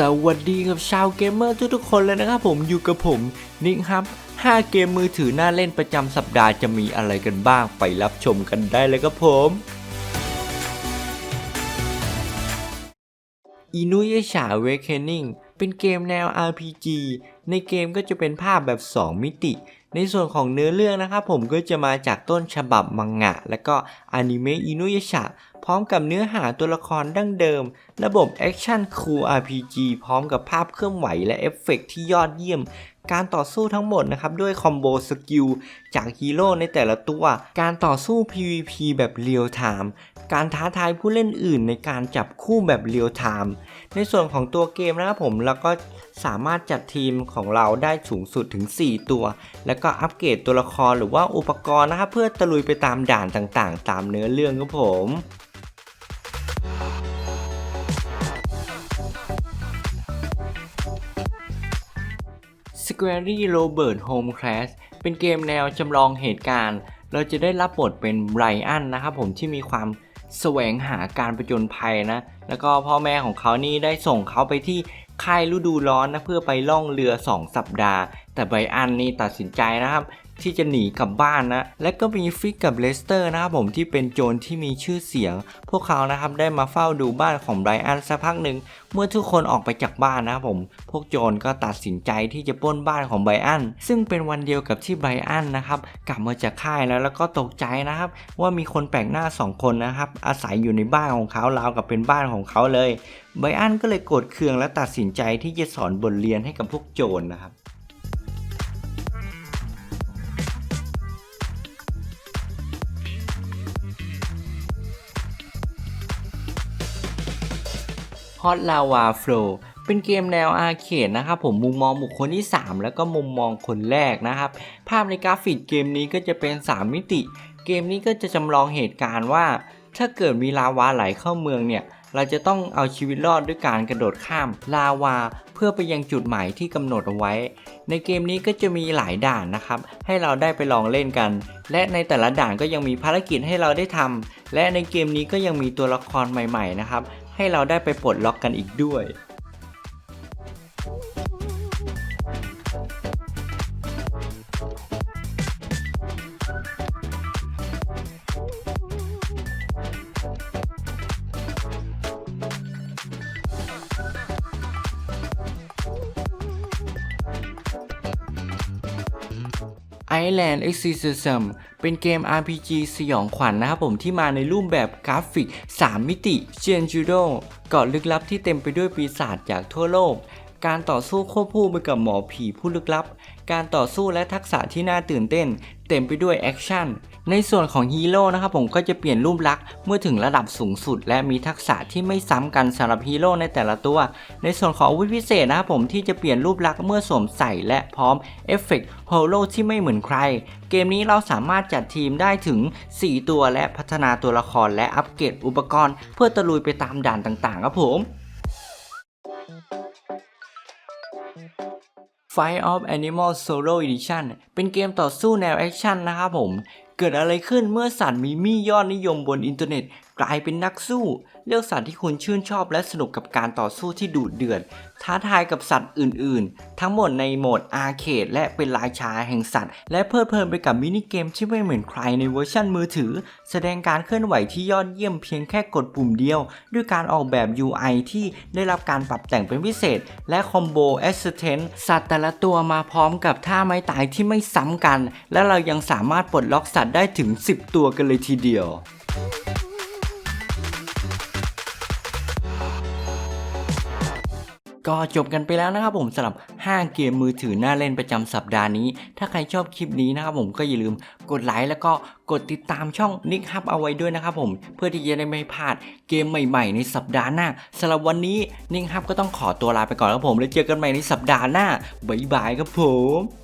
สวัสดีกับชาวเกมเมอร์ทุกๆคนเลยนะครับผมอยู่กับผมนิกครับ 5 เกมมือถือน่าเล่นประจำสัปดาห์จะมีอะไรกันบ้างไปรับชมกันได้เลยครับผมอินุยชาเวคเ n น n งเป็นเกมแนว RPG ในเกมก็จะเป็นภาพแบบ 2 มิติ ในส่วนของเนื้อเรื่องนะครับผมก็จะมาจากต้นฉบับมังงะ และก็อนิเมะอินุยชา พร้อมกับเนื้อหาตัวละครดั้งเดิม ระบบแอคชั่นคูล RPG พร้อมกับภาพเคลื่อนไหวและเอฟเฟกต์ที่ยอดเยี่ยม การต่อสู้ทั้งหมดนะครับด้วยคอมโบสกิลจากฮีโร่ในแต่ละตัว การต่อสู้ PVP แบบเรียลไทม์การท้าทายผู้เล่นอื่นในการจับคู่แบบเรียลไทม์ ในส่วนของตัวเกมนะครับผมเราก็สามารถจัดทีมของเราได้สูงสุดถึง 4 ตัว แล้วก็อัปเกรดตัวละครหรือว่าอุปกรณ์นะครับเพื่อตะลุยไปตามด่านต่างๆ ตามเนื้อเรื่องครับผม s q u a r y Robert Home Class เป็นเกมแนวจำลองเหตุการณ์ เราจะได้รับบทเป็นไบรอันนะครับผมที่มีความแสวงหาการประจนภัยนะ แล้วก็พ่อแม่ของเขานี่ได้ส่งเขาไปที่ค่ายฤดูร้อนนะเพื่อไปล่องเรือ 2 สัปดาห์ แต่ไบรอันนี่ตัดสินใจนะครับที่จะหนีกลับบ้านนะ และก็มีฟิกกับเลสเตอร์นะครับผมที่เป็นโจรที่มีชื่อเสียง พวกเขานะครับได้มาเฝ้าดูบ้านของไบรอันสักพักหนึ่ง เมื่อทุกคนออกไปจากบ้านนะครับผม พวกโจรก็ตัดสินใจที่จะปล้นบ้านของไบรอัน ซึ่งเป็นวันเดียวกับที่ไบรอันนะครับกลับมาจากค่ายแล้วแล้วก็ตกใจนะครับว่ามีคนแปลกหน้าสองคนนะครับอาศัยอยู่ในบ้านของเขาราวกับเป็นบ้านของเขาเลย ไบรอันก็เลยโกรธเคืองและตัดสินใจที่จะสอนบทเรียนให้กับพวกโจรนะครับ Hot Lava Flow เป็นเกมแนวอาร์เคดนะครับผมมุมมองบุคคลที่ 3 แล้วก็มุมมองคนแรกนะครับ ภาพในกราฟิกเกมนี้ก็จะเป็น 3 มิติ เกมนี้ก็จะจำลองเหตุการณ์ว่า ถ้าเกิดมีลาวาไหลเข้าเมืองเนี่ยเราจะต้องเอาชีวิตรอดด้วยการกระโดดข้ามลาวา เพื่อไปยังจุดหมายที่กำหนดเอาไว้ ในเกมนี้ก็จะมีหลายด่านนะครับ ให้เราได้ไปลองเล่นกัน และในแต่ละด่านก็ยังมีภารกิจให้เราได้ทำและในเกมนี้ก็ยังมีตัวละครใหม่ ๆ นะครับ ให้เราได้ไปปลดล็อกกันอีกด้วย Island Exorcism เป็นเกม RPG สยองขวัญนนะครับผมที่มาในรูปแบบกราฟิก 3 มิติเชียนจูโดเกาะลึกลับที่เต็มไปด้วยปีศาจจากทั่วโลก การต่อสู้ควบคู่ไปกับหมอผีผู้ลึกลับ การต่อสู้และทักษะที่น่าตื่นเต้น เต็มไปด้วยแอคชั่น ในส่วนของฮีโร่นะครับผมก็จะเปลี่ยนรูปลักษณ์เมื่อถึงระดับสูงสุด และมีทักษะที่ไม่ซ้ำกันสำหรับฮีโร่ในแต่ละตัว ในส่วนของอาวุธพิเศษนะครับผมที่จะเปลี่ยนรูปลักษณ์เมื่อสวมใส่และพร้อมเอฟเฟกต์โฮโลที่ไม่เหมือนใคร เกมนี้เราสามารถจัดทีมได้ถึง 4 ตัวและพัฒนาตัวละครและอัปเกรดอุปกรณ์ เพื่อตะลุยไปตามด่านต่างๆครับผม Fight of Animal Solo Edition เป็นเกมต่อสู้แนวแอคชั่นนะครับผม เกิดอะไรขึ้นเมื่อสัตว์มีมี่ยอดนิยมบนอินเทอร์เน็ต กลายเป็นนักสู้ เลือกสัตว์ที่คุณชื่นชอบและสนุกกับการต่อสู้ที่ดุเดือด ท้าทายกับสัตว์อื่น ๆ ทั้งหมดในโหมดอาร์เคดและเป็นราชาแห่งสัตว์ และเพลิดเพลินไปกับมินิเกมที่ไม่เหมือนใครในเวอร์ชันมือถือ แสดงการเคลื่อนไหวที่ยอดเยี่ยมเพียงแค่กดปุ่มเดียว ด้วยการออกแบบ UI ที่ได้รับการปรับแต่งเป็นพิเศษ และคอมโบ Assistant สัตว์แต่ละตัวมาพร้อมกับท่าไม้ตายที่ไม่ซ้ำกัน และเรายังสามารถปลดล็อกสัตว์ได้ถึง 10 ตัวกันเลยทีเดียว ก็จบกันไปแล้วนะครับผมสำหรับ 5 เกมมือถือน่าเล่นประจำสัปดาห์นี้ ถ้าใครชอบคลิปนี้นะครับผมก็อย่าลืมกดไลค์แล้วก็กดติดตามช่อง Nick Hub เอาไว้ด้วยนะครับผมเพื่อที่จะได้ไม่พลาดเกมใหม่ๆ ในสัปดาห์หน้าสำหรับวันนี้ Nick Hub ก็ต้องขอตัวลาไปก่อนครับผมแล้วเจอกันใหม่ในสัปดาห์หน้าบ๊ายบายครับผม